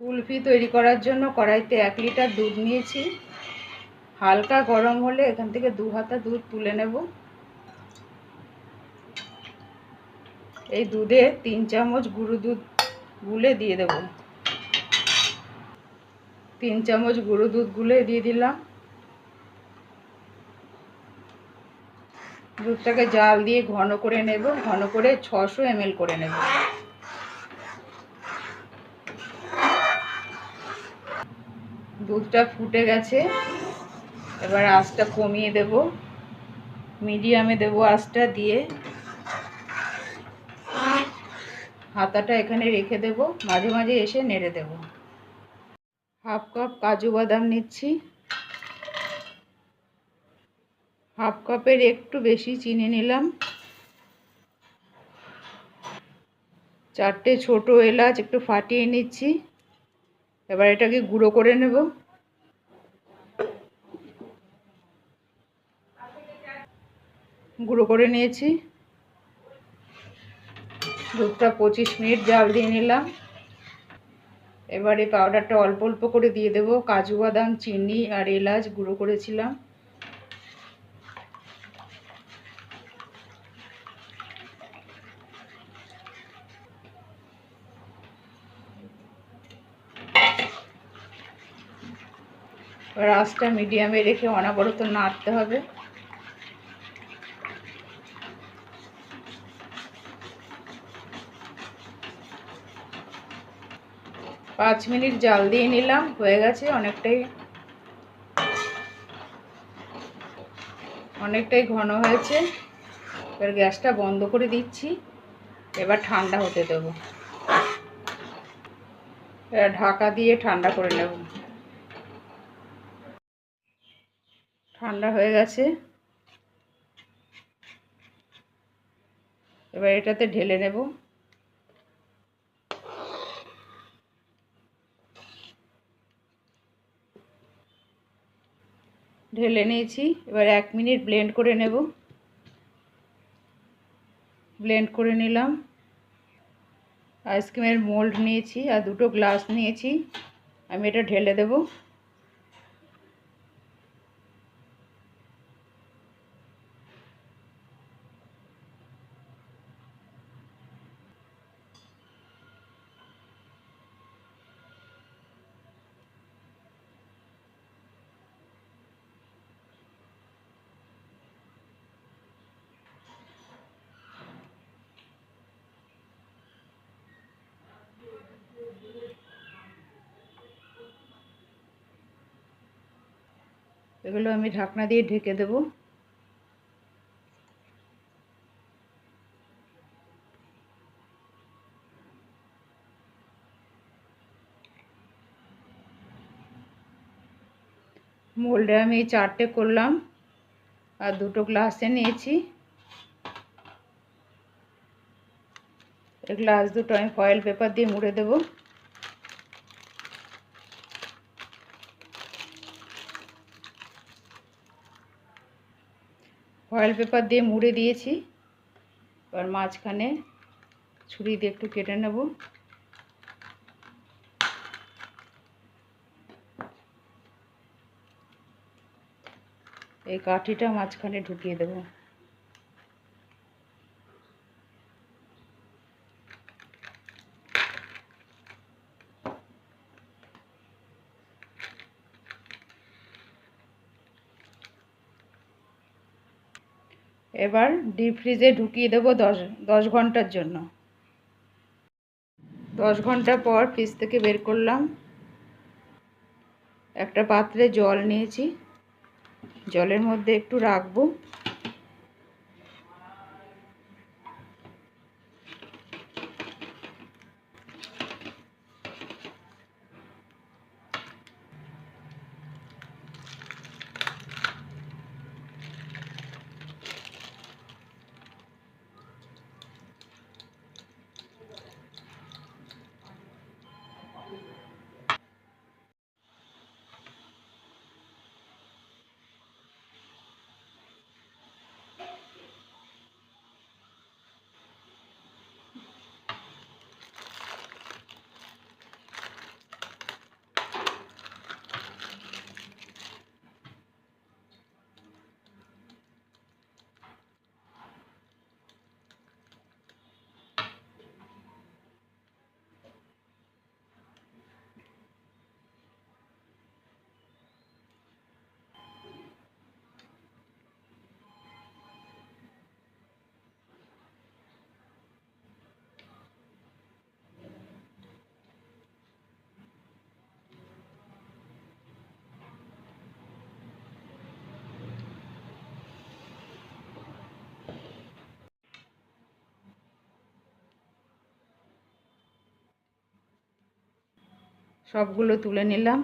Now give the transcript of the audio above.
কুলফি তৈরি করার জন্য কড়াইতে এক লিটার দুধ নিয়েছি। হালকা গরম হলে এখান থেকে দু হাতা দুধ তুলে নেব। এই দুধে তিন চামচ গুঁড়ো দুধ গুলে দিয়ে দেব। তিন চামচ গুঁড়ো দুধ গুলে দিয়ে দিলাম। দুধটাকে জাল দিয়ে ঘন করে নেব। ঘন করে ছশো এমএল করে নেব। দুধটা ফুটে গেছে। এবার আঁচটা কমিয়ে দেব। মিডিয়ামে দেব আঁচটা দিয়ে। হাতাটা এখানে রেখে দেব। মাঝে মাঝে এসে নেড়ে দেব। হাফ কাপ কাজু বাদাম নিচ্ছি। হাফ কাপের একটু বেশি চিনি নিলাম। চারটে ছোট এলাচ একটু ফাটিয়ে নিচ্ছি। এবার এটাকে গুঁড়ো করে নেব। গুঁড়ো করে নিয়েছি। দুধটা পঁচিশ মিনিট জাল দিয়ে নিলাম। এবারে পাউডারটা অল্প অল্প করে দিয়ে দেবো। কাজু, বাদাম, চিনি আর এলাচ গুঁড়ো করেছিলাম। এবার মিডিয়ামে রেখে অনবরত নাড়তে হবে। পাঁচ মিনিট জাল দিয়ে নিলাম, হয়ে গেছে অনেকটাই। অনেকটাই ঘন হয়েছে। এবার গ্যাসটা বন্ধ করে দিচ্ছি। এবার ঠান্ডা হতে দেব। এবার ঢাকা দিয়ে ঠান্ডা করে নেব। ঠান্ডা হয়ে গেছে। এবার এটাতে ঢেলে নেব। ঢেলে নিয়েছি। এবার এক মিনিট ব্লেন্ড করে নেব। ব্লেন্ড করে নিলাম। আইসক্রিমের মোল্ড নিয়েছি আর দুটো গ্লাস নিয়েছি। আমি এটা ঢেলে দেবো। এগুলো আমি ঢাকনা দিয়ে ঢেকে দেব। মোল্ডে আমি চারটে করলাম আর দুটো গ্লাসে নিয়েছি। গ্লাস দুটো আমি ফয়েল পেপার দিয়ে মুড়ে দেবো। ফয়েল পেপার দিয়ে মুড়ে দিয়েছি। এবার মাঝখানে ছুরি দিয়ে একটু কেটে নেব। এই কাঠিটা মাঝখানে ঢুকিয়ে দেব। এবার ডিপ ফ্রিজে ঢুকিয়ে দেবো দশ দশ ঘণ্টার জন্য। দশ ঘণ্টা পর ফ্রিজ থেকে বের করলাম। একটা পাত্রে জল নিয়েছি। জলের মধ্যে একটু রাখব। সবগুলো তুলে নিলাম।